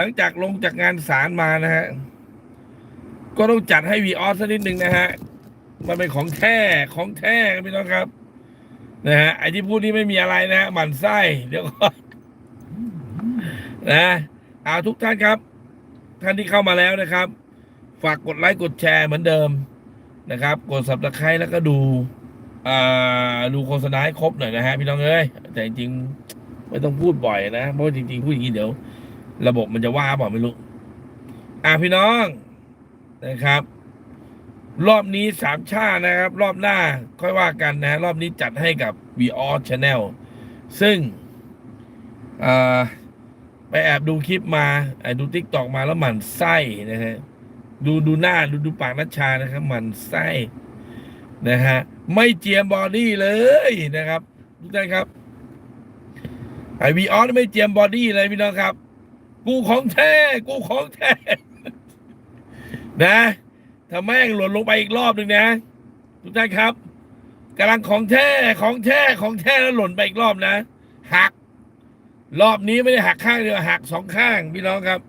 ลังจากลงจากงานศาลมานะฮะ ก็ต้องจัดให้วีออสสักนิดหนึ่งนะฮะ มันเป็นของแท้ของแท้ครับพี่น้องครับ นะฮะไอที่พูดนี่ไม่มีอะไรนะฮะหมั่นไส้เดี๋ยวก่อนนะเอาทุกท่านครับ ท่านที่เข้ามาแล้วนะครับ ฝากกดไลค์กดแชร์เหมือนเดิมนะครับ กดสับตะไคร้แล้วก็ดูอ่าดูโฆษณาให้ครบหน่อยนะฮะพี่น้องเอ้ยแต่จริงๆไม่ต้องพูดบ่อยนะเพราะจริงๆพูดอย่างนี้เดี๋ยว ระบบมันจะว่าเปล่าไม่รู้ อะพี่น้องนะครับ รอบนี้สามชาตินะครับ รอบหน้าค่อยว่ากันนะ รอบนี้จัดให้กับ v ีออ Channel ซึ่งไปแอบดูคลิปมาดูทิกตอกมาแล้วหมันไส้นะฮะดูดูหน้าดูดูปากนัชชานะครับหมันไส้นะฮะไม่เจียมบอดี้เลยนะครับทุกท่านครับไอวีออไม่เจียมบอดี้เลยพี่น้องครับ กูของแท้กูของแท้นะถ้าแม่งหล่นลงไปอีกรอบหนึ่งนะทุกท่านครับกำลังของแท้ของแท้ของแท้แล้วหล่นไปอีกรอบนะหัก รอบนี้ไม่ได้หักข้างเดียวหักสองข้างพี่น้องครับ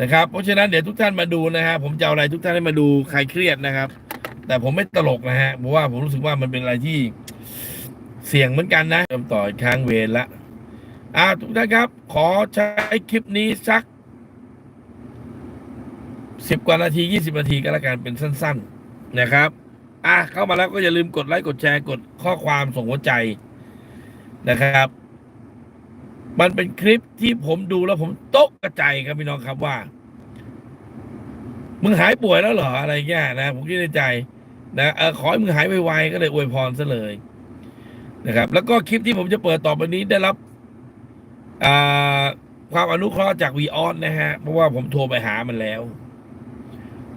นะครับ เพราะฉะนั้นเดี๋ยวทุกท่านมาดูนะฮะผมจะเอาอะไรทุกท่านให้มาดูใครเครียดนะครับ แต่ผมไม่ตลกนะฮะเพราะว่าผมรู้สึกว่ามันเป็นอะไรที่เสี่ยงเหมือนกันนะเริ่มต่ออีกครั้งเวรละ อ่าทุกท่านครับ ขอใช้คลิปนี้สักสิบกว่านาทียี่สิบนาทีก็แล้วกันเป็นสั้น ๆนะครับ อะเข้ามาแล้วก็อย่าลืมกดไลค์กดแชร์กดข้อความส่งหัวใจนะครับ มันเป็นคลิปที่ผมดูแล้วผมตกกระใจครับพี่น้องครับว่า มึงหายป่วยแล้วเหรออะไรเงี้ยนะ ผมคิดในใจ นะเออขอให้มึงหายไวๆก็เลยอวยพรซะเลยนะครับ แล้วก็คลิปที่ผมจะเปิดต่อไปนี้ได้รับ ความอนุเคราะห์จากวีออสนะฮะ เพราะว่าผมโทรไปหามันแล้ว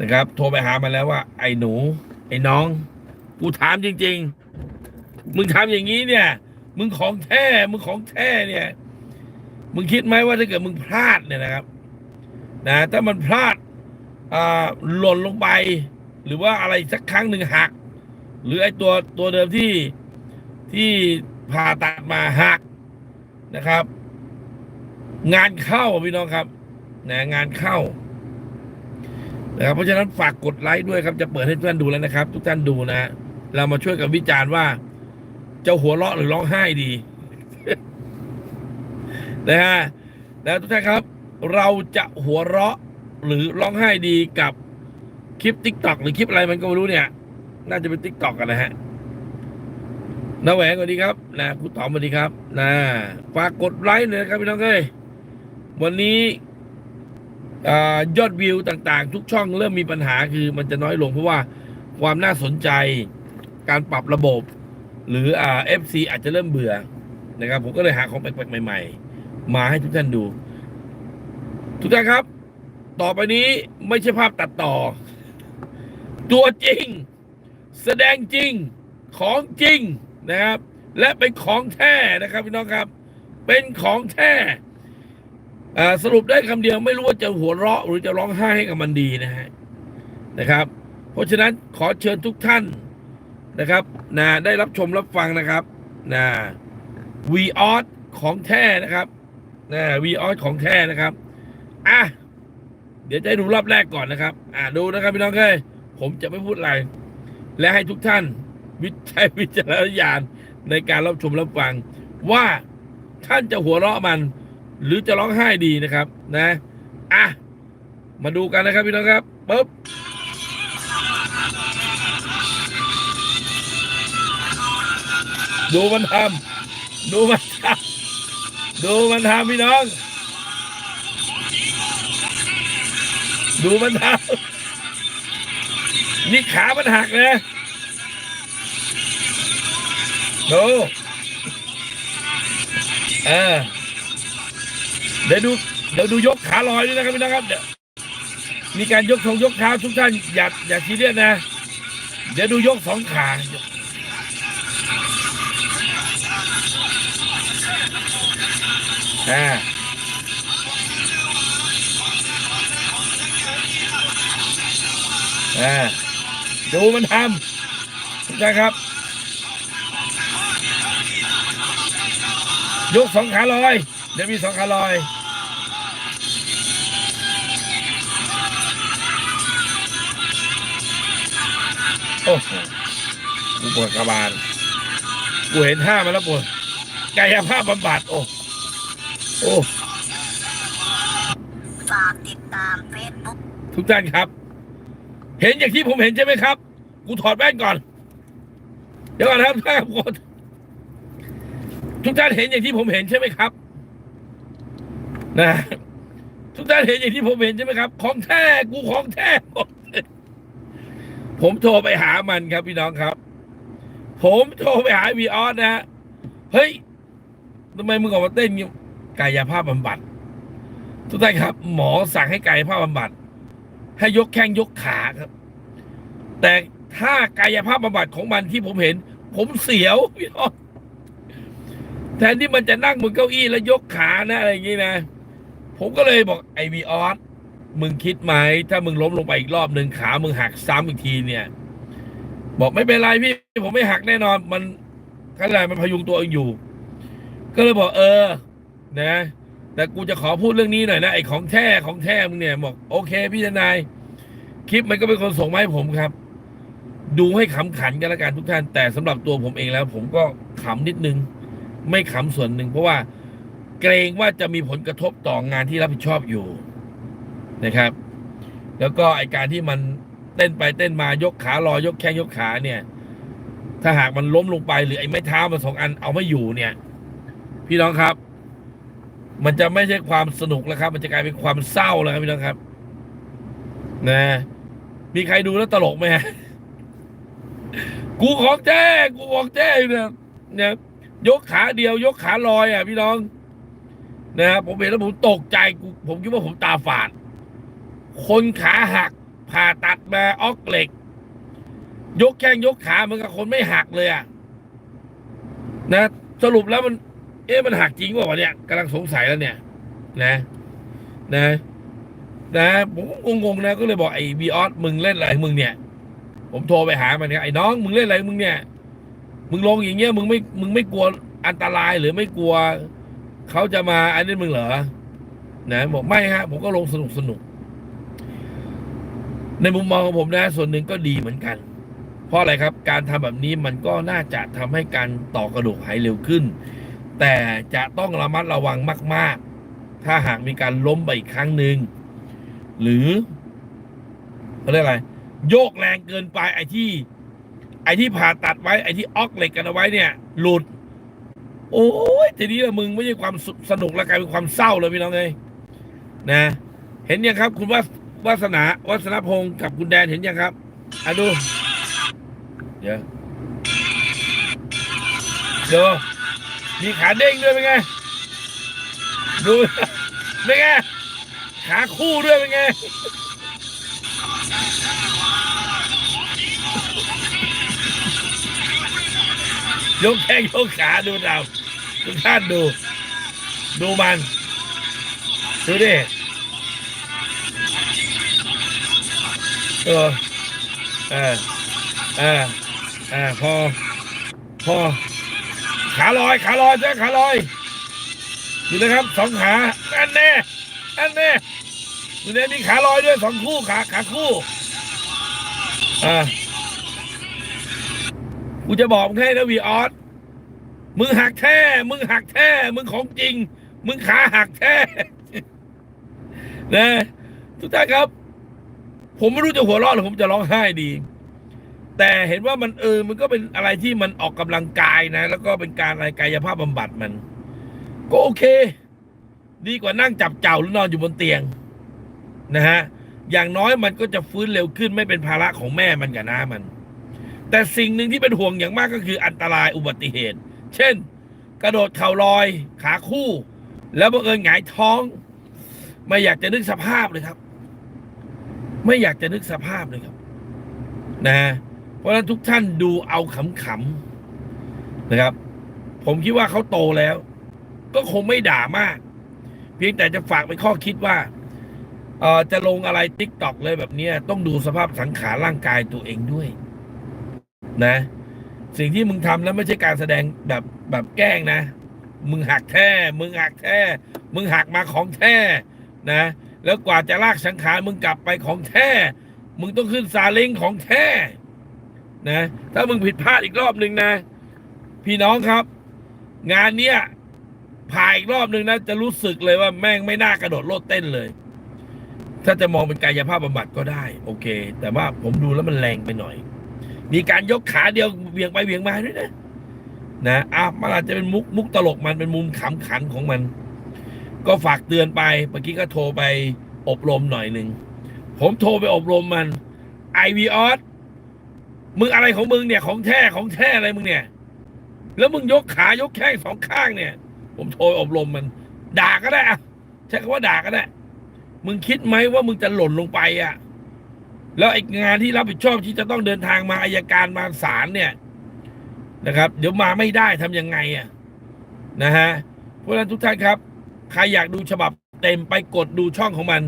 นะครับ โทรไปหามันแล้วว่า ไอ้หนู ไอ้น้อง กูถามจริง ๆ มึงทำอย่างนี้เนี่ย มึงของแท้ มึงของแท้เนี่ย มึงคิดไหมว่าถ้าเกิดมึงพลาดเนี่ยนะครับ นะถ้ามันพลาดหล่นลงไป หรือว่าอะไรสักครั้งหนึ่งหัก หรือไอ้ตัวตัวเดิมที่ที่ผ่าตัดมาหักนะครับ งานเข้าพี่น้องครับนะงานเข้านะครับเพราะฉะนั้นฝากกดไลค์ด้วยครับ จะเปิดให้ทุกท่านดูแล้วนะครับ ทุกท่านดูนะ เรามาช่วยกันวิจารณ์ว่า จะหัวเราะหรือร้องไห้ดีนะฮะนะทุกท่านครับ เราจะหัวเราะหรือร้องไห้ดีกับคลิปทิกตอกหรือคลิปอะไรมันก็ไม่รู้เนี่ย น่าจะเป็นทิกตอกกันนะฮะนาแหวงสวัสดีครับ นะครูต๋อมสวัสดีครับ นะฝากกดไลค์เลยนะครับพี่น้องเอ้ย วันนี้ยอดวิวต่างๆ ทุกช่องเริ่มมีปัญหาคือมันจะน้อยลงเพราะว่าความน่าสนใจการปรับระบบ หรือเอฟซีอาจจะเริ่มเบื่อนะครับ ผมก็เลยหาของแปลกๆใหม่ ๆ มาให้ทุกท่านดู ทุกท่านครับ ต่อไปนี้ไม่ใช่ภาพตัดต่อ ตัวจริง แสดงจริงของจริงนะครับ และเป็นของแท้นะครับพี่น้องครับ เป็นของแท้อ่ สรุปได้คำเดียวไม่รู้ว่าจะหัวเราะ หรือจะร้องไห้ให้กับมันดีนะฮะนะครับ เพราะฉะนั้นขอเชิญทุกท่านนะครับนะได้รับชมรับฟังนะครับนะวีออสของแท้นะครับนะวีออสของแท้นะครับอะเดี๋ยวจะให้ดูรอบแรกก่อนนะครับ อ่าดูนะครับพี่น้องเอ้ยผมจะไม่พูดอะไร และให้ทุกท่านวิใช้วิจารณญาณในการรับชมรับฟัง ว่าท่านจะหัวเราะมัน หรือจะร้องไห้ดีนะครับ นะอะมาดูกันนะครับพี่น้องครับปุ๊บดูมันทำดูมันทำดูมันทำพี่น้อง ดูมันทำนี่ขามันหักนะดูเออ เดี๋ยวดูเดี๋ยวดูยกขาลอยด้วยนะครับพี่น้องครับเดี๋ยวมีการยกทงยกเท้าทุกท่านอย่าอย่าซีเรียสนะ เดี๋ยวดูยกสองขาอ่าอ่าดูมันทำทุกท่ครับยกสองขาลอย เดี๋ยวมีสองคันลอยโอ้โหกูปวดกระบาลกูเห็นท่ามาแล้วปวดกายภาพบำบัดโอ้โอ้ฝากติดตามเฟซบุ๊กทุกท่านครับ เห็นอย่างที่ผมเห็นใช่ไหมครับ กูถอดแว่นก่อน เดี๋ยวก่อนครับทุกท่านทุกท่านเห็นอย่างที่ผมเห็นใช่ไหมครับ นะทุกท่านเห็นอย่างที่ผมเห็นใช่ไหมครับ ของแท้กูของแท้ผมโทรไปหามันครับพี่น้องครับ ผมโทรไปหาวีออสนะเฮ้ยทำไมมึงออกมาเต้นมีกายภาพบำบัด ทุกท่านครับ หมอสั่งให้กายภาพบำบัด ให้ยกแข้งยกขาครับ แต่ถ้ากายภาพบำบัดของมันที่ผมเห็น ผมเสียวพี่น้องแทนที่มันจะนั่งบนเก้าอี้แล้วยกขานะอะไรอย่างนี้นะ ผมก็เลยบอกไอวีออสมึงคิดไหม ถ้ามึงล้มลงไปอีกรอบหนึ่งขา มึงหักซ้ำอีกทีเนี่ย บอกไม่เป็นไรพี่ ผมไม่หักแน่นอน มันขนาดมันพยุงตัวเองอยู่ ก็เลยบอกเออ นะ แต่กูจะขอพูดเรื่องนี้หน่อยนะไอของแท้ของแท้มึงเนี่ยบอกโอเค พี่ทนาย คลิปมันก็เป็นคนส่งมาให้ผมครับ ดูให้ขำขันกันล้วกันทุกท่าน แต่สำหรับตัวผมเองแล้ว ผมก็ขำนิดนึง ไม่ขำส่วนหนึ่งเพราะว่า เกรงว่าจะมีผลกระทบต่องานที่รับผิดชอบอยู่นะครับ แล้วก็ไอการที่มันเต้นไปเต้นมายกขาลอยยกแข้งยกขาเนี่ย ถ้าหากมันล้มลงไปหรือไอ้ไม้เท้ามันสองอันเอาไม่อยู่เนี่ย พี่น้องครับ มันจะไม่ใช่ความสนุกแล้วครับ มันจะกลายเป็นความเศร้าแล้วครับพี่น้องครับ นะ มีใครดูแล้วตลกไหมกูของแจ้กูของแจ้เนี่ยเนี่ยยกขาเดียวยกขาลอยอะพี่น้อง นะครับผมเห็นแล้วผมตกใจกูผมคิดว่าผมตาฝาด คนขาหัก ผ่าตัดมาออกเหล็ก ยกแข้งยกขาเหมือนกับคนไม่หักเลยอะนะ สรุปแล้วมัน เอ๊ะมันหักจริงป่าวะเนี่ยกำลังสงสัยแล้วเนี่ย นะ นะ นะผมงงๆนะก็เลยบอกไอ้บีออสมึงเล่นอะไรมึงเนี่ย ผมโทรไปหามันเนี่ยไอ้น้องมึงเล่นอะไรมึงเนี่ย มึงลงอย่างเงี้ยมึงไม่มึงไม่กลัวอันตรายหรือไม่กลัว เขาจะมาอันนี้มึงเหรอนะบอกไม่ฮะ ผมก็ลงสนุกสนุก ในมุมมองของผมนะ ส่วนหนึ่งก็ดีเหมือนกัน เพราะอะไรครับ การทำแบบนี้มันก็น่าจะทำให้การต่อกระดูกหายเร็วขึ้น แต่จะต้องระมัดระวังมาก ๆ ถ้าหากมีการล้มไปอีกครั้งหนึ่งหรือเขาเรียกอะไร โยกแรงเกินไปไอ้ที่ ไอ้ที่ผ่าตัดไว้ไอ้ที่ออกเหล็กกันเอาไว้เนี่ย หลุด โอ้ยทีนี้ละมึงไม่ใช่ความสสนุกแล้วกลายเป็นความเศร้าเลยพี่น้องเลยนะ เห็นยังครับ คุณวาวาสนาวัฒนพงศ์กับคุณแดนเห็นยังครับอะดู เดี๋ยวเดี๋ยวมีขาเด้งด้วยเป็นไง ดูเป็นไง ขาคู่ด้วยเป็นไงยกแข้งยกขาดูเรา ทุกท่านดู ดูมัน ดูดิเออเออเออเออพอ พอ ขาลอย ขาลอยจ้ะขาลอยดูนะครับสองขาอันแน่อันแน่ดูเนี่ยมีขาลอยด้วยสองคู่ขาขาคู่อ่ากูจะบอกมึงให้นะวีออส มึงหักแท้ มึงหักแท้ มึงของจริง มึงขาหักแท้นะทุกท่านครับ ผมไม่รู้จะหัวเราะหรือผมจะร้องไห้ดี แต่เห็นว่ามันเออ มันก็เป็นอะไรที่มันออกกำลังกายนะ แล้วก็เป็นการอะไรกายภาพบำบัดมัน ก็โอเค ดีกว่านั่งจับเจ้าหรือนอนอยู่บนเตียง นะฮะ อย่างน้อยมันก็จะฟื้นเร็วขึ้นไม่เป็นภาระของแม่มันกับน้ามัน แต่สิ่งหนึ่งที่เป็นห่วงอย่างมากก็คืออันตรายอุบัติเหตุ เช่น กระโดดเข่าลอยขาคู่ แล้วบังเอิญหงายท้อง ไม่อยากจะนึกสภาพเลยครับ ไม่อยากจะนึกสภาพเลยครับ นะเพราะฉะนั้นทุกท่านดูเอาขำๆนะครับ ผมคิดว่าเขาโตแล้ว ก็คงไม่ด่ามาก เพียงแต่จะฝากเป็นข้อคิดว่าเออจะลงอะไรติ๊กตอกเลยแบบนี้ต้องดูสภาพสังขารร่างกายตัวเองด้วย นะ สิ่งที่มึงทำแล้วไม่ใช่การแสดงแบบแบบแกล้งนะ มึงหักแท้ มึงหักแท้ มึงหักมาของแท้นะ แล้วกว่าจะลากสังขารมึงกลับไปของแท้ มึงต้องขึ้นซาเล้งของแท้นะ ถ้ามึงผิดพลาดอีกรอบหนึ่งนะ พี่น้องครับ งานเนี้ยผ่าอีกรอบหนึ่งนะ จะรู้สึกเลยว่าแม่งไม่น่ากระโดดโลดเต้นเลย ถ้าจะมองเป็นกายภาพบำบัดก็ได้ โอเค แต่ว่าผมดูแล้วมันแรงไปหน่อย มีการยกขาเดียวเวียงไปเวียงมาด้วยนะนะอะมันอาจจะเป็นมุกมุกตลกมันเป็นมุมขำขันของมัน ก็ฝากเตือนไปเมื่อกี้ก็โทรไปอบรมหน่อยหนึ่งผมโทรไปอบรมมันไอวีออสมึงอะไรของมึงเนี่ยของแท้ของแท้อะไรมึงเนี่ย แล้วมึงยกขายกแข้งสองข้างเนี่ย ผมโทรอบรมมัน ด่าก็ได้อะใช้คำว่าด่าก็ได้ มึงคิดไหมว่ามึงจะหล่นลงไปอะ แล้วไอ้งานที่รับผิดชอบที่จะต้องเดินทางมาอายการมาศาลเนี่ยนะครับ เดี๋ยวมาไม่ได้ทำยังไงอะนะฮะเพราะฉะนั้นทุกท่านครับ ใครอยากดูฉบับเต็มไปกดดูช่องของมัน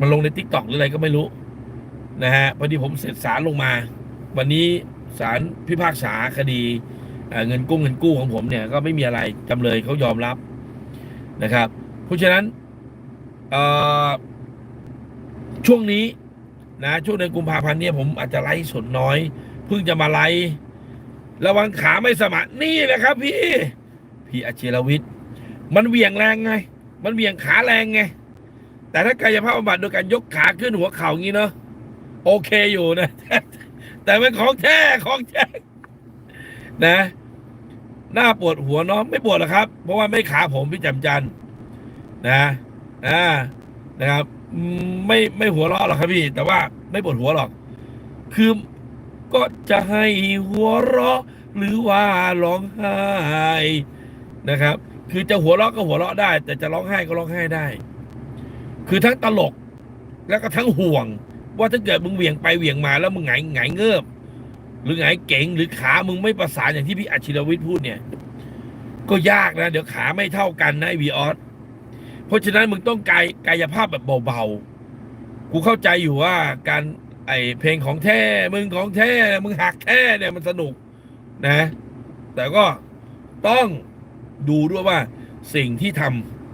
มันลงในทิกตอกหรืออะไรก็ไม่รู้นะฮะพอดีผมเสร็จสารลงมา วันนี้ศาลพิพากษาคดีเเงินกู้เงินกู้ของผมเนี่ยก็ไม่มีอะไรจำเลยเขายอมรับนะครับ เพราะฉะนั้นช่วงนี้ นะ ช่วงเดือนกุมภาพันธ์เนี่ยผมอาจจะไลฟ์สดน้อย เพิ่งจะมาไลฟ์ระวังขาไม่สมานนี่แหละครับ พี่ พี่อาชีรวิทย์ มันเหวี่ยงแรงไง มันเหวี่ยงขาแรงไง แต่ถ้ากายภาพบำบัดโดยการยกขาขึ้นหัวเข่างี้เนาะโอเคอยู่นะ แต่เป็นของแท้ของแท้นะ หน้าปวดหัวเนาะไม่ปวดหรอกครับ เพราะว่าไม่ขาผมพี่จำจันนะอ่านะครับ ไม่ไม่หัวเราะหรอกครับพี่ แต่ว่าไม่ปวดหัวหรอก คือก็จะให้หัวเราะหรือว่าร้องไห้นะครับ คือจะหัวเราะก็หัวเราะได้ แต่จะร้องไห้ก็ร้องไห้ได้ คือทั้งตลก แล้วก็ทั้งห่วง ว่าถ้าเกิดมึงเหวี่ยงไปเหวี่ยงมาแล้วมึงหงายหงายเงือบหรือหงายเก๋งหรือขามึงไม่ประสานอย่างที่พี่อัจฉริวิทย์พูดเนี่ย ก็ยากนะ เดี๋ยวขาไม่เท่ากันนะไอวีออส เพราะฉะนั้นมึงต้องกายกายภาพแบบเบาๆ กูเข้าใจอยู่ว่าการไอเพลงของแท้มึงของแท้มึงหักแท้เนี่ยมันสนุกนะ แต่ก็ต้องดูด้วยว่าสิ่งที่ท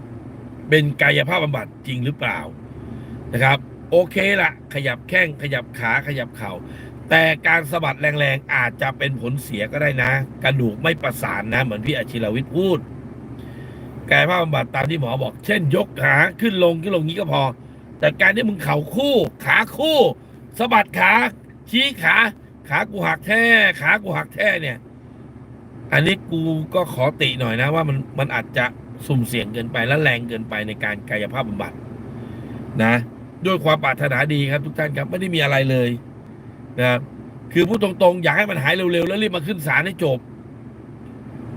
ำเป็นกายภาพบำบัดจริงหรือเปล่านะครับ โอเคละขยับแข้งขยับขาขยับเข่าแต่การสะบัดแรงๆอาจจะเป็นผลเสียก็ได้นะ กระดูกไม่ประสานนะ เหมือนพี่อาชิรวิทย์พูด กายภาพบำบัดตามที่หมอบอก เช่น ยกขาขึ้นลงขึ้นลงนี้ก็พอ แต่การที่มึงเข่าคู่ ขาคู่สะบัดขาชี้ขาขากูหักแท้ขากูหักแท้เนี่ย อันนี้กูก็ขอติหน่อยนะว่ามันมันอาจจะสุ่มเสี่ยงเกินไปและแรงเกินไปในการกายภาพบำบัดนะ ด้วยความปรารถนาดีครับ ทุกท่านครับไม่ได้มีอะไรเลยนะครับคือพูดตรงๆ อยากให้มันหายเร็วๆ แล้วรีบมาขึ้นศาลให้จบ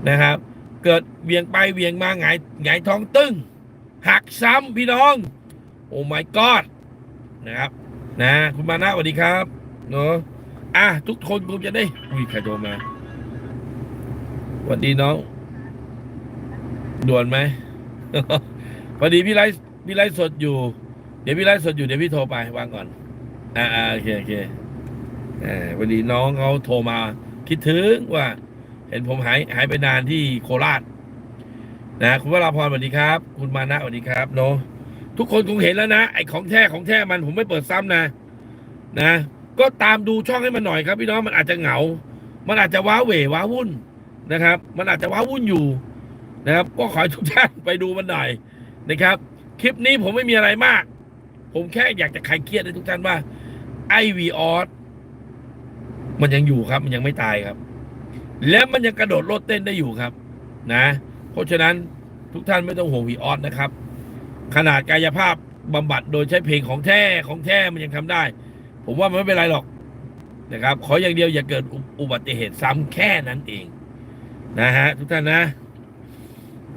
นะครับ เกิดเวียงไปเวียงมาหงายหงายท้องตึ้ง หักซ้ำพี่น้อง โอ้ my god นะครับ นะ คุณมานะสวัสดีครับเนาะอะทุกคนคงจะได้อุ้ยใครโทรมาสวัสดีน้องด่วนไหมพอดีพี่ไลฟ์พี่ไลฟ์สดอยู่ เดี๋ยวพี่ไลฟ์สดอยู่เดี๋ยวพี่โทรไปวางก่อน อ่าอ่าโอเคโอเคอ่าพอดีน้องเขาโทรมา คิดถึงว่า เห็นผมหายหายไปนานที่โคราชนะคุณวราพรสวัสดีครับ คุณมานะสวัสดีครับเนาะทุกคนคงเห็นแล้วนะไอ้ของแท้ของแท้มันผมไม่เปิดซ้ำนะ นะ ก็ตามดูช่องให้มันหน่อยครับพี่น้องมันอาจจะเหงา มันอาจจะว้าเหวว้าวุ่นนะครับ มันอาจจะว้าวุ่นอยู่นะครับ ก็ขอให้ทุกท่านไปดูมันหน่อยนะครับ คลิปนี้ผมไม่มีอะไรมาก ผมแค่อยากจะคลายเครียดให้ทุกท่านว่าไอวีออสมันยังอยู่ครับ มันยังไม่ตายครับ และมันยังกระโดดโลดเต้นได้อยู่ครับ นะ เพราะฉะนั้นทุกท่านไม่ต้องห่วงวีออสนะครับ ขนาดกายภาพบำบัดโดยใช้เพลงของแท้ของแท้มันยังทำได้ ผมว่ามันไม่เป็นไรหรอกนะครับ ขออย่างเดียวอย่าเกิดอุอุบัติเหตุซ้ำแค่นั้นเอง นะฮะ ทุกท่านนะ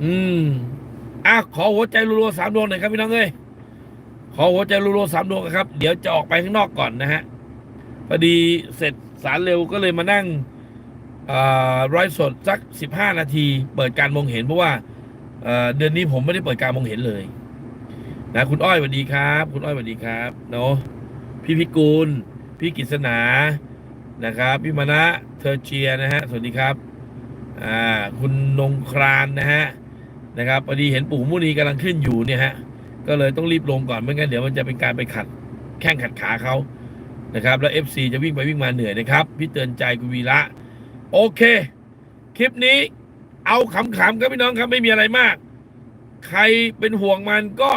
อืมอะขอหัวใจรัวๆสามดวงหน่อยครับพี่น้องเอ้ยขอหัวใจรัวๆสามดวงครับ เดี๋ยวจะออกไปข้างนอกก่อนนะฮะพอดีเสร็จสารเร็วก็เลยมานั่ง ร้อยสดสักสิบห้านาที เปิดการมองเห็นเพราะว่าเเดือนนี้ผมไม่ได้เปิดการมองเห็นเลยนะคุณอ้อยสวัสดีครับ คุณอ้อยสวัสดีครับเนาะพี่พิกูล พี่กิษณานะครับ พี่มณะเทอเจียนะฮะสวัสดีครับอ่าคุณนงครานนะฮะนะครับพอดีเห็นปู่มุนีกำลังขึ้นอยู่เนี่ยฮะก็เลยต้องรีบลงก่อนไม่งั้นเดี๋ยวมันจะเป็นการไปขัดแข้งขัดขาเขานะครับ แล้ว FC จะวิ่งไปวิ่งมาเหนื่อยนะครับ พี่เตือนใจคุวีระ โอเค คลิปนี้เอาขำๆครับพี่น้องครับไม่มีอะไรมาก ใครเป็นห่วงมันก็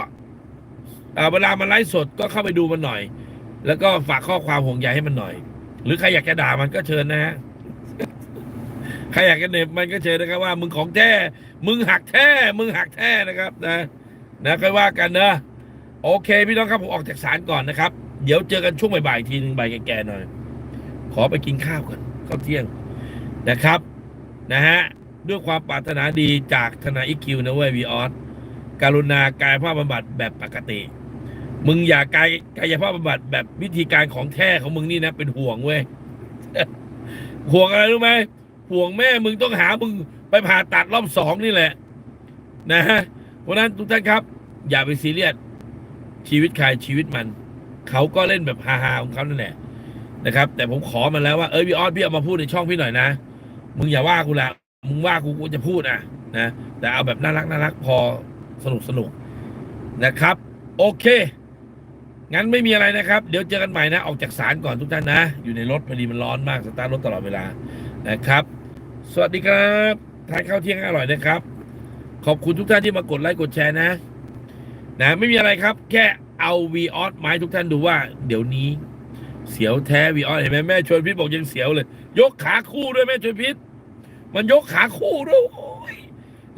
เวลามันไลฟ์สดก็เข้าไปดูมันหน่อย แล้วก็ฝากข้อความห่วงใยให้มันหน่อย หรือใครอยากจะด่ามันก็เชิญนะฮะใครอยากจะเหน็บมันก็เชิญนะครับว่า มึงของแท้มึงหักแท้มึงหักแท้นะครับนะ นะค่อยว่ากันนะโอเค พี่น้องครับผมออกจากศาลก่อนนะครับ เดี๋ยวเจอกันช่วงบ่ายๆทีหนึ่งบ่ายแก่ๆหน่อย ขอไปกินข้าวก่อนข้าวเที่ยง นะครับ นะฮะ ด้วยความปรารถนาดีจากทนายอีคิวนะเว้ยวีออสการุณากายภาพบำบัดแบบปกติ มึงอย่ากายกายภาพบำบัดแบบวิธีการของแท้ของมึงนี่นะ เป็นห่วงเว้ยห่วงอะไรรู้ไหมห่วงแม่มึงต้องหามึงไปผ่าตัดรอบสองนี่แหละ นะฮะเพราะนั้นทุกท่านครับ อย่าไปซีเรียสชีวิตใครชีวิตมัน เขาก็เล่นแบบฮาๆของเขานั่นแหละนะครับ แต่ผมขอมาแล้วว่าเอ้ยพี่ออสพี่เอามาพูดในช่องพี่หน่อยนะ มึงอย่าว่ากูละมึงว่ากูกูจะพูดนะนะแต่เอาแบบน่ารักน่ารักพอสนุกสนุกนะครับ โอเค งั้นไม่มีอะไรนะครับ เดี๋ยวเจอกันใหม่นะ ออกจากศาลก่อนทุกท่านนะ อยู่ในรถพอดีมันร้อนมากสตาร์ทรถตลอดเวลานะครับ สวัสดีครับทานข้าวเที่ยงอร่อยนะครับ ขอบคุณทุกท่านที่มากดไลค์กดแชร์นะ นะไม่มีอะไรครับ แค่เอาวีออสไม้ทุกท่านดูว่า เดี๋ยวนี้เสียวแท้วีออสเห็นไหมแม่ชวนพิษบอกยังเสียวเลย ยกขาคู่ด้วยแม่ชวนพิษ มันยกขาคู่ด้วย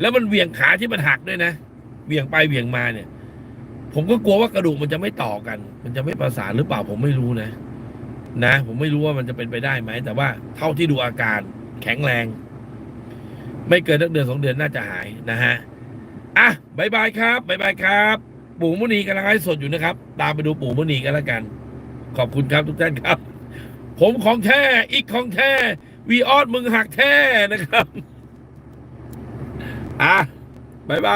แล้วมันเหวี่ยงขาที่มันหักด้วยนะเหวี่ยงไปเหวี่ยงมาเนี่ย ผมก็กลัวว่ากระดูกมันจะไม่ต่อกัน มันจะไม่ประสานหรือเปล่าผมไม่รู้นะ นะ ผมไม่รู้ว่ามันจะเป็นไปได้ไหม แต่ว่าเท่าที่ดูอาการแข็งแรง ไม่เกินสักเดือนสองเดือนน่าจะหายนะฮะอะบายบายครับบายบายครับ ปู่มุนีกำลังไลฟ์สดอยู่นะครับ ตามไปดูปู่มุนีกันแล้วกัน ขอบคุณครับทุกท่านครับ ผมของแท้อีกของแท้ วีออสมึงหักแท้นะครับ อะบายบาย